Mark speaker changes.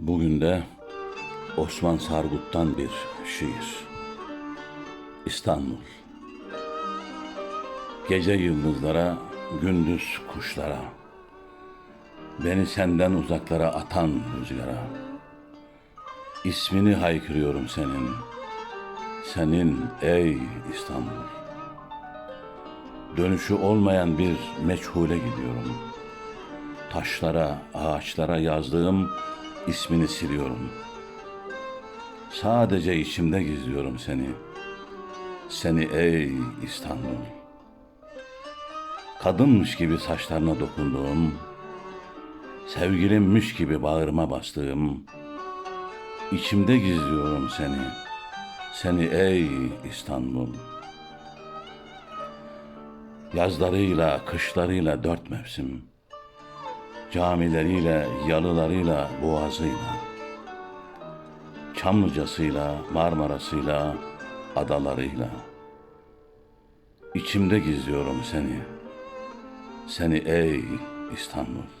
Speaker 1: Bugün de Osman Sargut'tan bir şiir. İstanbul. Gece yıldızlara, gündüz kuşlara. Beni senden uzaklara atan rüzgara. İsmini haykırıyorum senin. Senin ey İstanbul. Dönüşü olmayan bir meçhule gidiyorum. Taşlara, ağaçlara yazdığım ismini siliyorum. Sadece içimde gizliyorum seni. Seni ey İstanbul. Kadınmış gibi saçlarına dokunduğum, sevgilimmiş gibi bağrıma bastığım, içimde gizliyorum seni. Seni ey İstanbul. Yazlarıyla, kışlarıyla dört mevsim. Camileriyle, yalılarıyla, boğazıyla. Çamlıcasıyla, Marmarasıyla, adalarıyla. İçimde gizliyorum seni. Seni ey İstanbul.